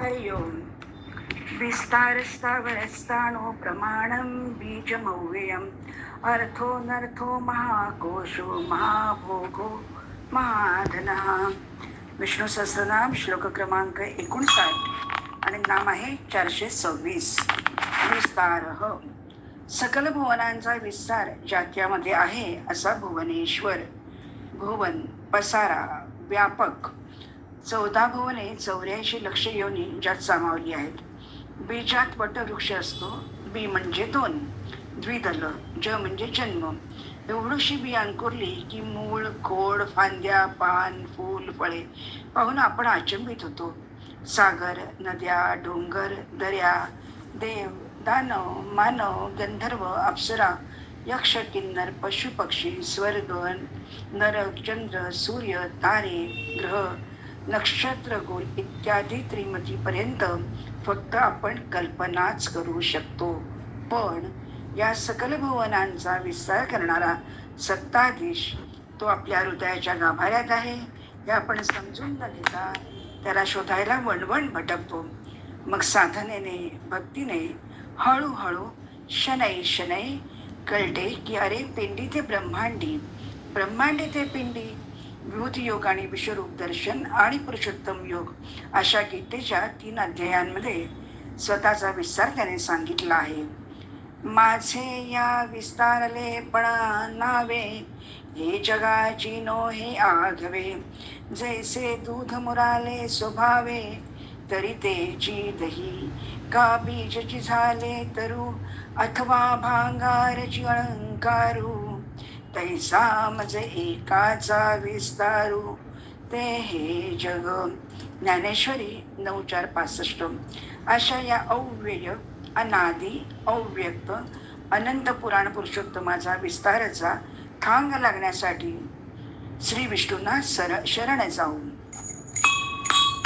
हरिओम ओम। प्रमाणं बीजमव्ययम्। अर्थो नर्थो महाकोशो महाभोगो महाधनः। विष्णू सहस्रनाम श्लोक क्रमांक एकोणसाठ आणि नाम आहे चारशे सव्वीस। विस्तार हो। सकल भुवनांचा विस्तार ज्याच्यामध्ये आहे असा भुवनेश्वर। भुवन पसारा व्यापक। चौदा भुवने चौऱ्याऐंशी लक्ष योनी ज्यात सामावली आहेत. बीजात वटवृक्ष असतो बी म्हणजे दोन द्विदल ज म्हणजे जन्म. एवढीशी बी अंकुरली की मूळ खोड फांद्या पान फूल फळे पाहून आपण अचंबित होतो. सागर नद्या डोंगर दर्या देव दानव मानव गंधर्व अप्सरा यक्ष किन्नर पशु पक्षी स्वर्ग नरक चंद्र सूर्य तारे ग्रह नक्षत्र गोल इत्यादी त्रिमतीपर्यंत फक्त आपण कल्पनाच करू शकतो. पण या सकल भुवनांचा विस्तार करणारा सत्ताधीश तो आपल्या हृदयाच्या गाभाऱ्यात आहे. हे आपण समजून न घेता त्याला शोधायला वणवण भटकतो. मग साधनेने भक्तीने हळूहळू शनै शनै कळते की अरे पिंडी ते ब्रह्मांडी. ब्रह्मांडी ते पिंडी. विभूती योग आणि विश्वरूप दर्शन आणि पुरुषोत्तम योग अशा गीतेच्या तीन अध्यायांमध्ये स्वतःचा विस्तार त्याने सांगितला आहे. माझे या विस्तारलेपणा नावे हे जगाची नो हे आघवे. जैसे दूध मुराले स्वभावे तरी तेची दही का बीजची झाले तरू. अथवा भांगारची अलंकारू तैसा मज एकाचा विस्तारू. ते हे जग. ज्ञानेश्वरी नऊ चार पासष्ट. अशा या अव्यय अनादी अव्यक्त अनंत पुराण पुरुषोत्तमाचा विस्ताराचा थांग लागण्यासाठी श्री विष्णूंना सर शरण जाऊ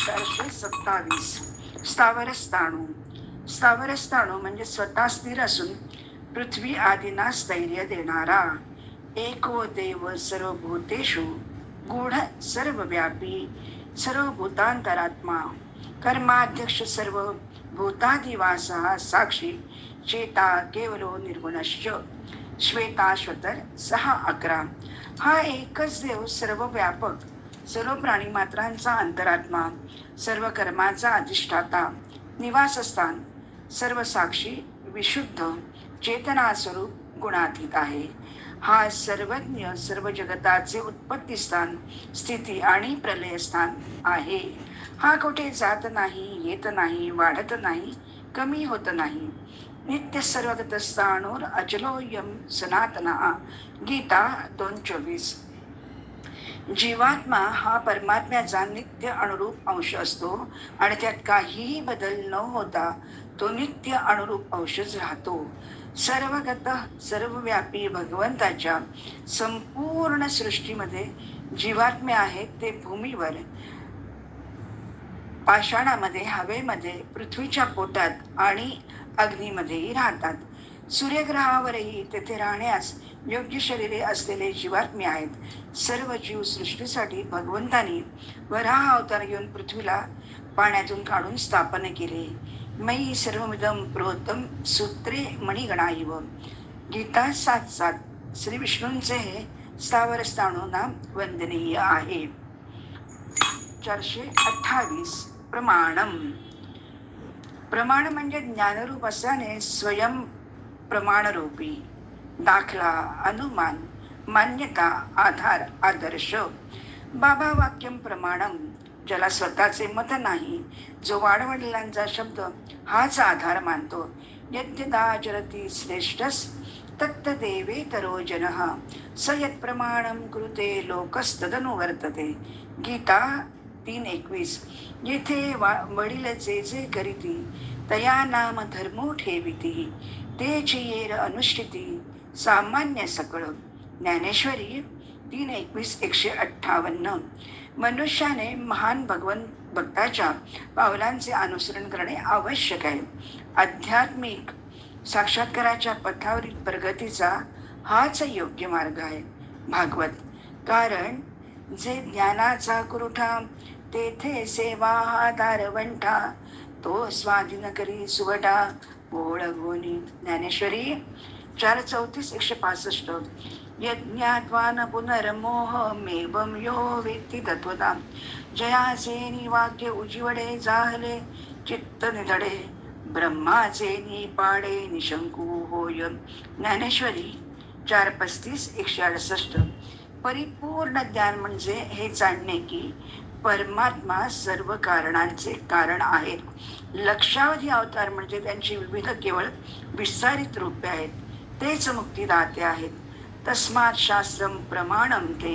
चारशे सत्तावीस. स्थावरस्थाणू. स्थावरस्थाणू म्हणजे स्वतः स्थिर असून पृथ्वी आदींना स्थैर्य देणारा. एको देव सर्व भूतेषु गूढ सर्वव्यापी सर्व भूतांतरात्मा कर्माध्यक्ष सर्व भूतादिवासा साक्षी चेता केवलो निर्गुणश्च। श्वेताश्वतर सहा अकरा। हा एकच देव सर्व व्यापक सर्व प्राणीमात्रांचा अंतरात्मा सर्व कर्माचा अधिष्ठाता निवासस्थान सर्व साक्षी विशुद्ध चेतना स्वरूप गुणातीत आहे। हा सर्वज्ञ सर्व जगताचे उत्पत्ती स्थान स्थिती आणि प्रलयस्थान आहे. हा कुठे जात नाही येत नाही वाढत नाही कमी होत नाही. नित्य सर्वगत स्थानोर अचलोयम सनातना. गीता दोन चोवीस. जीवात्मा हा परमात्म्याचा नित्य अनुरूप अंश असतो आणि त्यात काहीही बदल न होता तो नित्य अनुरूप अंशच राहतो. सर्वगत सर्वव्यापी भगवंताच्या संपूर्ण सृष्टीमध्ये जीवात्मे आहेत ते भूमीवर. पाषाणामध्ये हवेमध्ये पृथ्वीच्या पोटात आणि अग्नीमध्येही राहतात. सूर्यग्रहावरही तेथे राहण्यास योग्य शरीरे असलेले जीवात्मे आहेत. सर्व जीव सृष्टीसाठी भगवंतानी वराह अवतार घेऊन पृथ्वीला पाण्यातून काढून स्थापन केले. मयि सर्वमिदं प्रोत्तम सूत्रे मणिगणाईव गीता सात सात श्री विष्णूंचे हे स्थावर स्थाणू नाम वंदनीय आहे। चारशे अठ्ठावीस प्रमाणम प्रमाण म्हणजे ज्ञानरूप असल्याने स्वयं प्रमाणरूपी। दाखला अनुमान मान्यता आधार आदर्श। बाबा वाक्यम प्रमाणम ज्याला स्वतःचे मत नाही जो वाडवडिलांचा शब्द हाच आधार मानतो. यद्यदाचरती श्रेष्ठस तत्त देवे तरो जन स प्रमाणम कृते लोकस्तदनुवर्तते गीता तीन एकवीस येथे वा वडील जे जे करीती तया नाम धर्मो ठेविती ते येर अनुष्ठिती सामान्य सकळ. ज्ञानेश्वरी तीन एकवीस एकशे अठ्ठावन्न. मनुष्याने महान भगवंत भक्ताच्या पावलांचे अनुसरण करणे आवश्यक आहे. आध्यात्मिक साक्षात्काराच्या पथावरील प्रगतीचा हाच योग्य मार्ग आहे भागवत. कारण जे ज्ञानाचा कुरुठा तेथे सेवा हा दारवंठा तो स्वाधीन करी सुवटा ओळगोनी ज्ञानेश्वरी. चार चौतीस एकशे पासष्ट. यज्ञात्वान पुनर्मोह मेवम यो वेत्ती तत्वता जयासेनी वाक्य उजिवडे जाहले चित्त निधडे ब्रह्माचे निपाडे निशंकू होय ज्ञानेश्वरी चार पस्तीस एकशे अडसष्ट। परिपूर्ण ज्ञान म्हणजे हे जाणणे की परमात्मा सर्व कारणांचे कारण आहेत. लक्षावधी अवतार म्हणजे त्यांची विविध केवळ विस्तारित रूपे आहेत. तेच मुक्तिदाते आहेत. तस्मात् शास्त्रं प्रमाणं ते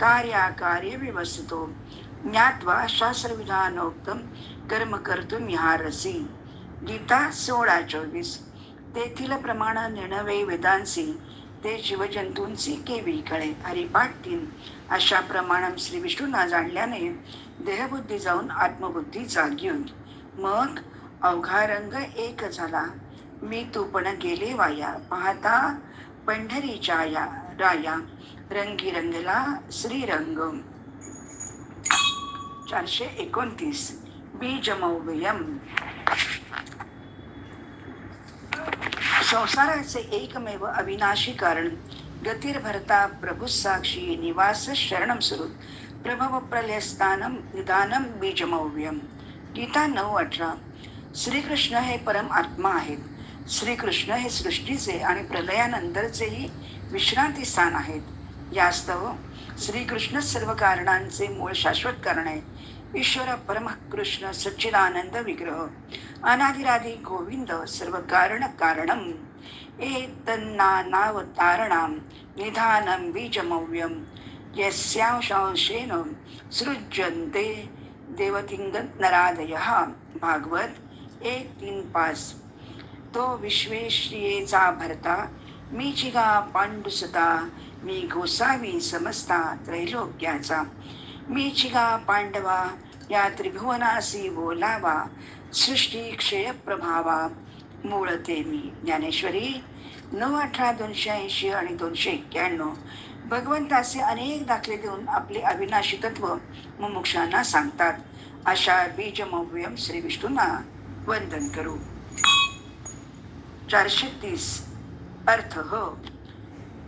कार्याकार्य व्यवस्थितो ज्ञात्वा शास्त्रविधानोक्तं कर्म कर्तुम ह्यारसी गीता सोळा चोवीस। तेथील प्रमाण निर्णवे वेदांसी ते जीवजंतूंसी केवी कळे हरिपाठ तीन अशा प्रमाणम श्री विष्णूंना जाणल्याने देहबुद्धी जाऊन आत्मबुद्धी जागी होईल मग अवघा रंग एक झाला। मी तू पण गेले वाया। पाहता पंढरीच्या या राया रंगी रंगला श्रीरंग चारशे एकोणतीस. बीजमौव्यम संसाराचे एकमेव अविनाशी कारण गतिर्भरता प्रभुसाक्षी निवास शरणम सुरू. प्रभव प्रलयस्थानम निदानम बीजमौव्यम गीता नऊ अठरा. श्रीकृष्ण हे परम आत्मा आहेत. श्रीकृष्ण हे सृष्टीचे आणि प्रलयानंतरचेही विश्रांती स्थान आहेत. यास्तव श्रीकृष्ण सर्व कारणांचे मूळ शाश्वत कारण आहे ईश्वर परमकृष्ण सच्चिदानंद विग्रह अनादिराधी गोविंद सर्व कारण कारणम एतन्नावतारणाम निधानम बीजमव्यम यस्यांशेन सृज्यन्ते देवतिंग नरादय भागवत एक तीन पाच. तो विश्वेश्रियेचा भरता मी चिगा पांडुसता मी गोसावी समजता त्रैलोक्याचा. मी चिगा पांडवा या त्रिभुवनासी बोलावा सृष्टी क्षय प्रभावा मूळते मी ज्ञानेश्वरी. नऊ अठरा दोनशे ऐंशी आणि दोनशे एक्क्याण्णव भगवंताचे अनेक दाखले देऊन आपले अविनाशी तत्व मुमुक्षांना सांगतात. अशा बीजमव्यम श्री विष्णूंना वंदन करू. चारशे तीस. अर्थ हो.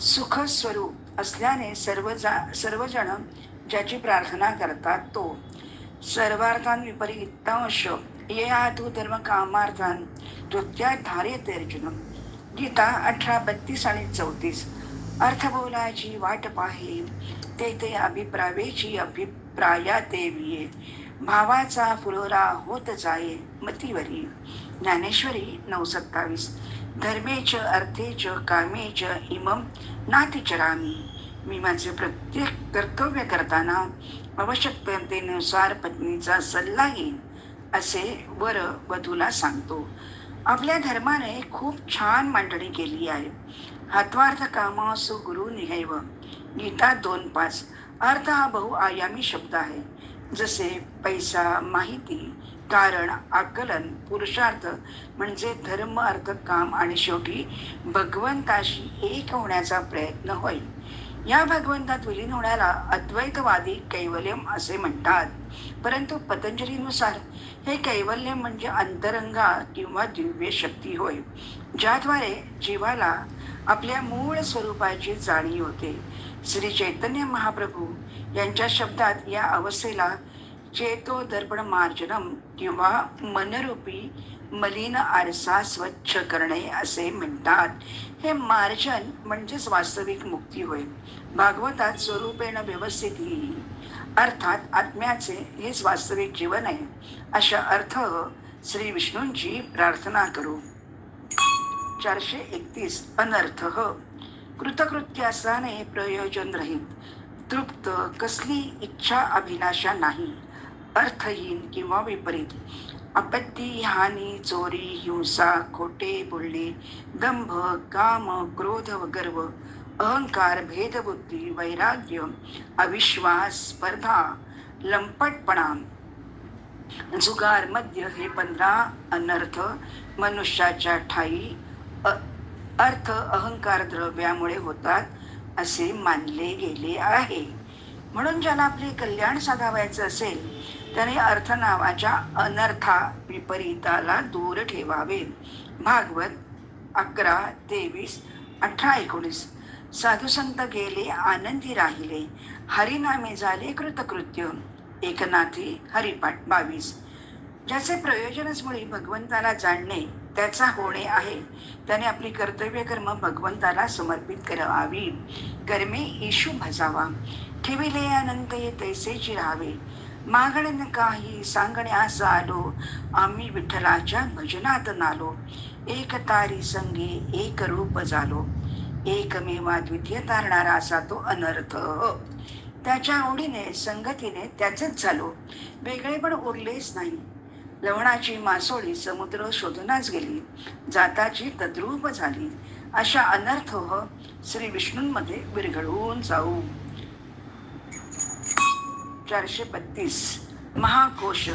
सुख स्वरूप असल्याने सर्व जा सर्वजण ज्याची प्रार्थना करतात तो. सर्वार्थान विपरीतांश ये तू धर्म कामार्थान. तृत्या धारे अर्जुन गीता अठरा बत्तीस आणि चौतीस. अर्थ बोलायची वाट पाहे. ते ते अभिप्रावेची अभिप्राया देवीये. भावाचा फुलोरा होत जाये मतीवरी. ज्ञानेश्वरी नऊ सत्तावीस. धर्मेच अर्थेच कामेच इमम नातिचरामी मी माझे प्रत्येक कर्तव्य करताना आवश्यकतेनुसार पत्नीचा सल्ला घेईन असे वर वधूला सांगतो. आपल्या धर्माने खूप छान मांडणी केली आहे. हत्वार्थ कामासु गुरु निहैव. गीता दोन पाच. अर्थ हा बहुआयामी शब्द आहे. जसे पैसा माहिती कारण आकलन पुरुषार्थ म्हणजे धर्म अर्थ काम आणि शेवटी भगवंताशी एक होण्याचा प्रयत्न होईल या भगवंतात विलीन होण्याला अद्वैतवादी कैवल्यम असे म्हणतात. परंतु पतंजलीनुसार हे कैवल्य म्हणजे अंतरंगा किंवा दिव्य शक्ती होय ज्याद्वारे जीवाला आपल्या मूळ स्वरूपाची जाणीव होते. श्री चैतन्य महाप्रभू यांच्या शब्दात या अवस्थेला चेतो दर्पण मार्जनम किंवा मनरूपी मलिन आरसा स्वच्छ करणे असे म्हणतात. हे मार्जन म्हणजेच वास्तविक मुक्ती होय. भागवतात स्वरूपेण व्यवस्थित येईल अर्थात आत्म्याचे हेच वास्तविक जीवन आहे. अशा अर्थ श्री विष्णूंची प्रार्थना करू. चारशे एकतीस अनर्थ. कृतकृत्य असल्याने प्रयोजन रहित. तृप्त कसली इच्छा अभिलाषा नाही. अर्थहीन किंवा विपरीत. आपत्ती हानी चोरी हिंसा खोटे बोलणे दंभ काम क्रोध व गर्व अहंकार भेदबुद्धी वैराग्य अविश्वास स्पर्धा लंपटपणा जुगार मध्य हे पंधरा अनर्थ मनुष्याच्या ठाई अ- अर्थ अहंकार द्रव्यामुळे होतात असे मानले गेले आहे. म्हणून ज्याला आपले कल्याण साधावायचं असेल त्याने अर्थ नावाच्या अनर्था विपरीताला दूर ठेवावे भागवत अकरा तेवीस अठरा एकोणीस. साधुसंत गेले आनंदी राहिले. हरिनामे झाले कृतकृत्य. एकनाथी हरिपाठ बावीस. ज्याचे प्रयोजनच मुळे भगवंताला जाणणे त्याचा होणे आहे. त्याने आपली कर्तव्य कर्म भगवंताला समर्पित करावी. कर्मे येशू भजावा. ठेविले अनंत ये तैसेची राहावे. मागणे काही सांगण्यास आलो. आम्ही विठ्ठलाच्या भजनात नालो. एक तारी संगे एक रूप झालो एकमेवा द्वितीय तारणारा असा तो अनर्थ. त्याच्या आवडीने संगतीने त्याचेच झालो. वेगळे पण उरलेच नाही. लवणाची मासोळी समुद्र शोधूनच गेली. जाताची तद्रूप झाली. अशा अनर्थ श्री विष्णूंमध्ये विरघळून जाऊ. चारशे बत्तीस. महाकोश.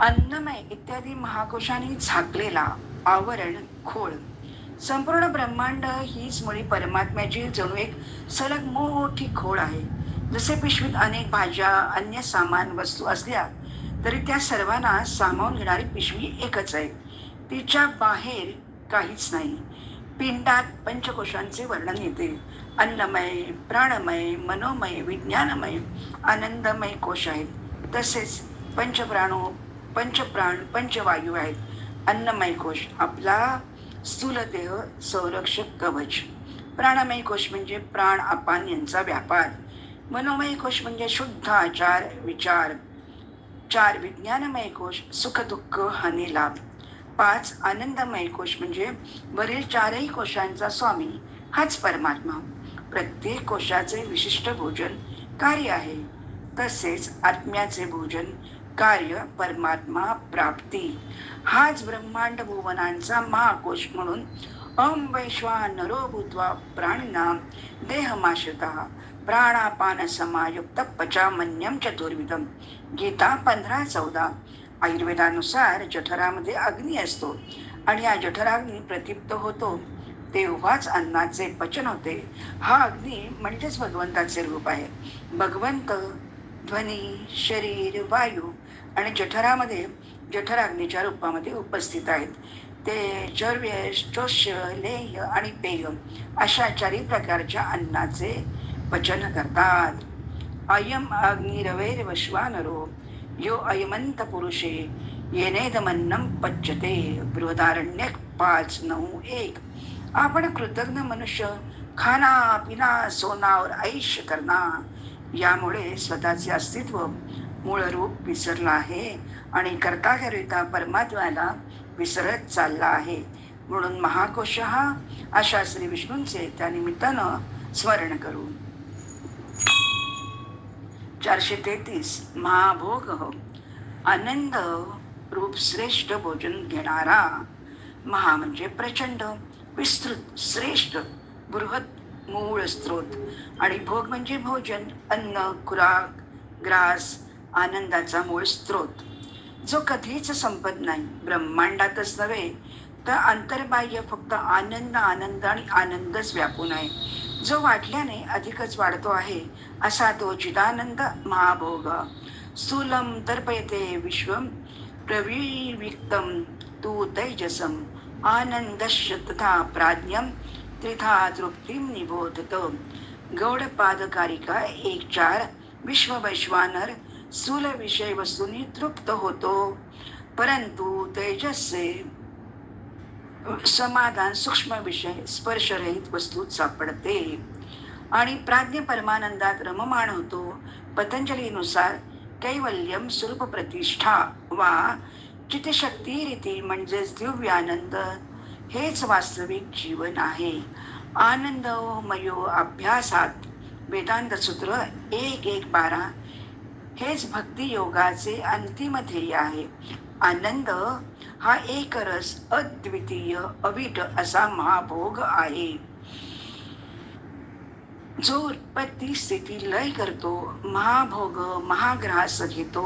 अन्नमय इत्यादी महाकोशांनी झाकलेला आवरण खोळ. संपूर्ण ब्रह्मांड हीच मुळी परमात्म्याची जणू एक सलग मोठी खोळ आहे. जसे पिशवीत अनेक भाज्या अन्य सामान वस्तू असल्या तरी त्या सर्वांना सामावून घेणारी पिशवी एकच आहे. तिच्या बाहेर काहीच नाही. पिंडात पंचकोशांचे वर्णन येते. अन्नमय प्राणमय मनोमय विज्ञानमय आनंदमय कोश आहेत. तसेच पंचप्राणो पंचप्राण पंचवायू आहेत. अन्नमय कोश आपला स्थूल देह संरक्षक कवच. प्राणमय कोश म्हणजे प्राण अपान यांचा व्यापार. मनोमय कोश म्हणजे शुद्ध आचार विचार. चार विज्ञानमय कोश सुख दुःख हानी लाभ. पाच आनंदमय कोश म्हणजे वरील चारही कोशांचा स्वामी हाच परमात्मा. प्रत्येक कोशाचे विशिष्ट भोजन कार्य आहे. तसेच आत्म्याचे भोजन कार्य परमात्मा प्राप्ती. हाच ब्रह्मांड भुवनांचा महाकोश म्हणून अम वैश्वानरो भूत्वा प्राणिना देहमाशत प्राणापान समायुक्त पचामन्यम चतुर्विधम गीता पंधरा चौदा. आयुर्वेदानुसार जठरामध्ये अग्नी असतो आणि या जठराग्नी प्रतिप्त होतो. तेव्हाच अन्नाचे पचन होते. हा अग्नी म्हणजेच भगवंताचे रूप आहे. भगवंत ध्वनी शरीर वायू आणि जठरामध्ये जठराग्नीच्या रूपामध्ये उपस्थित आहेत. ते चर्व्य चोष्य लेह आणि पेय अशा चारी प्रकारच्या अन्नाचे पचन करतात. अयम अग्निरवैर वश्वानरो यो अयमंत पुरुषे येनेदमन्नम पच्यते. बृहदारण्यक पाच नऊ एक. आपण कृतज्ञ मनुष्य खाना पिना सोनावर ऐश करणार. यामुळे स्वतःचे अस्तित्व मूळ रूप विसरला आहे आणि करता परमात्म्याला विसरत चालला आहे. म्हणून महाकोश हा अशा श्री विष्णूंचे त्या निमित्तानं स्मरण करू. चारशे तेहतीस महाभोग हो. आनंद रूप श्रेष्ठ भोजन घेणारा. महा म्हणजे प्रचंड. विस्तृत श्रेष्ठ बृहत मूळ स्त्रोत आणि भोग म्हणजे भोजन अन्न खुराक ग्रास आनंदाचा मूळ स्त्रोत जो कधीच संपत नाही ब्रह्मांडातच नव्हे तर आंतरबाह्य फक्त आनंद आनंद आणि आनंदच व्यापून आहे. जो वाढल्याने अधिकच वाढतो आहे असा तो चिदानंद महाभोग. स्थूलम तर्पयते विश्वम प्रविविक्तम तू तैजसम. आनंदश्च तथा त्रिथा त्रिधा तृप्तीम निबोधत। गौडपादकारिका एक चार विश्व वैश्वानर स्थूल विषय वस्तूंनी तृप्त होतो। परंतु तेजसचे समाधान सूक्ष्म विषय स्पर्शरहित वस्तूत सापडते। आणि प्राज्ञ परमानंदात रममाण होतो। पतंजलीनुसार कैवल्यम स्वरूप प्रतिष्ठा वा चितशक्ती रीती म्हणजेच दिव्य आनंद हेच वास्तविक जीवन आहे. आनंदमयो अभ्यासात वेदांत सूत्र एक एक बारा हेच भक्ती योगाचे अंतिम ध्येय आहे. आनंद हा एकरस अद्वितीय अविट असा महाभोग आहे. जो उत्पत्ती स्थिती लय करतो महाभोग महाग्रास घेतो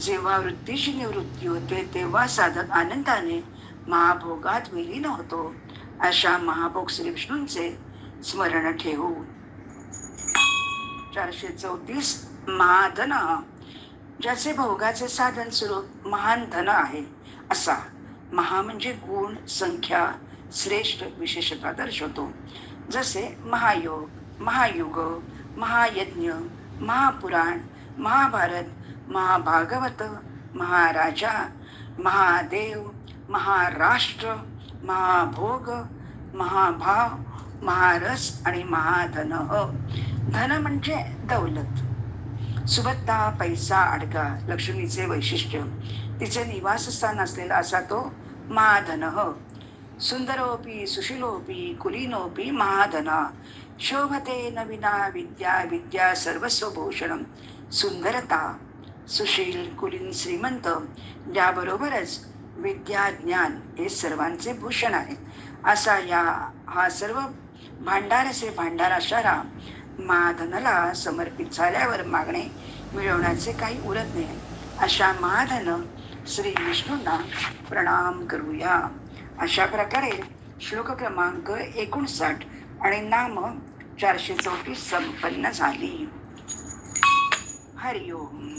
जेव्हा वृत्तीची निवृत्ती होते तेव्हा साधक आनंदाने महाभोगात विलीन होतो. अशा महाभोग श्री विष्णूंचे स्मरण ठेवू. चारशे चौतीस महाधन ज्याचे भोगाचे साधन स्वरूप महान धन आहे. असा महा म्हणजे गुण संख्या श्रेष्ठ विशेषता दर्शवतो. जसे महायोग महायुग महायज्ञ महापुराण महाभारत महाभागवत महाराजा महादेव महाराष्ट्र महाभोग महाभाव महारस आणि महाधन. धन म्हणजे दौलत. सुबत्ता पैसा अडका लक्ष्मीचे वैशिष्ट्य. तिचे निवासस्थान असलेला असा तो महाधन. सुंदरोपी सुशीलोपी कुलीनोपी महाधना. शोभते नविना विद्या विद्या सर्वस्वभूषणम सुंदरता. सुशील कुलीन श्रीमंत याबरोबरच विद्या ज्ञान हे सर्वांचे भूषण आहे असा या हा सर्व भांडारचे भांडार असणारा महाधनला समर्पित झाल्यावर मागणे मिळवण्याचे काही उरत नाही. अशा महाधन श्री विष्णूंना प्रणाम करूया. अशा प्रकारे श्लोक क्रमांक एकोणसाठ आणि नाम चारशे चौतीस संपन्न झाली. हरिओम.